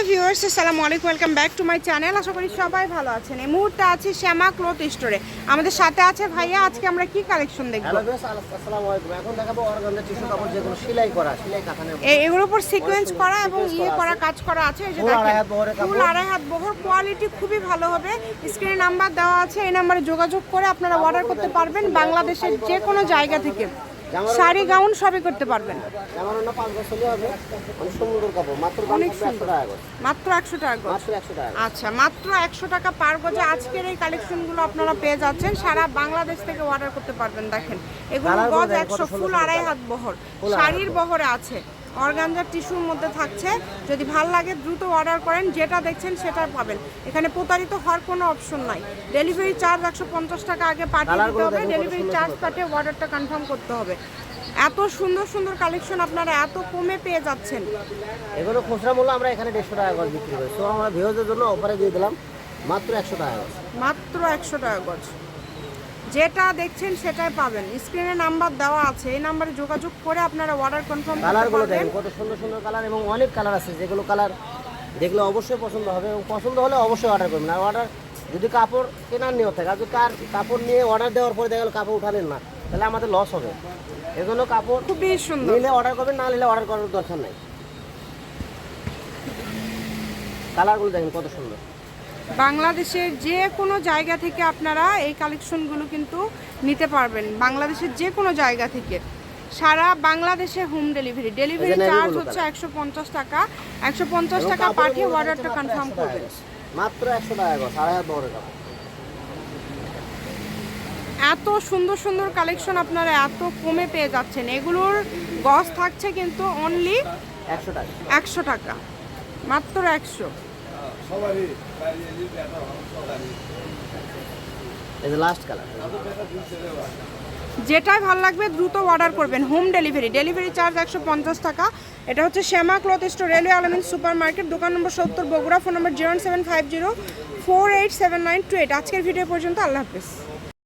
Hello viewers আসসালামু আলাইকুম welcome back to my channel. আশা করি সবাই ভালো আছেন। এই মুহূর্তে আছি শ্যামা ক্লথ স্টোরে। আমাদের সাথে আছে ভাইয়া আজকে আমরা কি কালেকশন দেখব? আসসালামু আলাইকুম। এখন দেখাবো অর্গানজা টিস্যু কাপড় যেগুলো সেলাই করা সেলাই এ- এগুলোর উপর সিকোয়েন্স করা এবং ইয়ে করা কাজ করা আছে। এই যে দেখেন। ফুল আড়াই হাত বহর কোয়ালিটি খুবই ভালো হবে। স্ক্রিনে নাম্বার দেওয়া আছে এই নাম্বারে যোগাযোগ করে আপনারা অর্ডার করতে পারবেন বাংলাদেশের যে কোনো জায়গা থেকে। শাড়ি গাউন সবই করতে পারবেন। মাত্র একশো টাকা আচ্ছা মাত্র একশো টাকা পার গজে আজকের এই কালেকশনগুলো আপনারা পেয়ে যাচ্ছেন। সারা বাংলাদেশ থেকে অর্ডার করতে পারবেন দেখেন। এগুলো গজ একশো ফুল আড়াই হাত বহর। শাড়ির বহরে আছে। অর্গানজার টিস্যুর মধ্যে থাকছে। যদি ভালো লাগে দ্রুত অর্ডার করেন যেটা দেখছেন সেটা পাবেন। এখানে প্রতারিত হওয়ার কোনো অপশন নাই। ডেলিভারি চার্জ একশো পঞ্চাশ টাকা আগে পাঠিয়ে দিতে হবে। ডেলিভারি চার্জ পাঠিয়ে অর্ডারটা কনফার্ম করতে হবে। এত সুন্দর সুন্দর কালেকশন আপনারা এত কমে পেয়ে যাচ্ছেন। এগুলো খুচরা মূল্য আমরা এখানে দেড়শো টাকা করে বিক্রি করি। তো আমরা ভিউজের জন্য অফারে দিয়ে দিলাম মাত্র একশো টাকা মাত্র একশো টাকা গজ যেটা দেখছেন সেটাই পাবেন। স্ক্রিনে নাম্বার দেওয়া আছে এই নাম্বারে যোগাযোগ করে আপনারা অর্ডার কনফার্ম কালারগুলো দেখেন কত সুন্দর সুন্দর কালার এবং অনেক কালার আছে যেগুলো কালার দেখলে অবশ্যই পছন্দ হবে এবং পছন্দ হলে অবশ্যই অর্ডার করবেন। আর অর্ডার যদি কাপড় কেনার নিয়ত থাকে আর যদি তার কাপড় নিয়ে অর্ডার দেওয়ার পরে দেখা গেলো কাপড় উঠালেন না তাহলে আমাদের লস হবে। এজন্য কাপড় খুবই সুন্দর। নিলে অর্ডার করবেন না নিলে অর্ডার করার দরকার নাই। কালারগুলো দেখেন কত সুন্দর। বাংলাদেশের যে কোনো জায়গা থেকে আপনারা এই কালেকশনগুলো কিন্তু নিতে পারবেন। বাংলাদেশের যে কোনো জায়গা থেকে। সারা বাংলাদেশে হোম ডেলিভারি ডেলিভারি চার্জ হচ্ছে একশো পঞ্চাশ টাকা। একশো পঞ্চাশ টাকা পাঠিয়ে অর্ডারটা কনফার্ম মাত্র 100 টাকা করবেন। মাত্র একশো টাকা সাড়ে হাত বহরের এত সুন্দর সুন্দর কালেকশন আপনারা এত কমে পেয়ে যাচ্ছেন। এগুলোর গজ থাকছে কিন্তু অনলি একশো টাকা। একশো টাকা। মাত্র একশো। এই যে লাস্ট কালার যেটাই ভালো লাগবে দ্রুত অর্ডার করবেন। হোম ডেলিভারি ডেলিভারি চার্জ একশো পঞ্চাশ টাকা। এটা হচ্ছে শ্যামা ক্লথ স্টোর রেলওয়ে আলমিন সুপার মার্কেট দোকান নম্বর সত্তর Bogura phone number zero seven five zero four eight seven nine two eight আজকের ভিডিও পর্যন্ত আল্লাহ হাফিজ।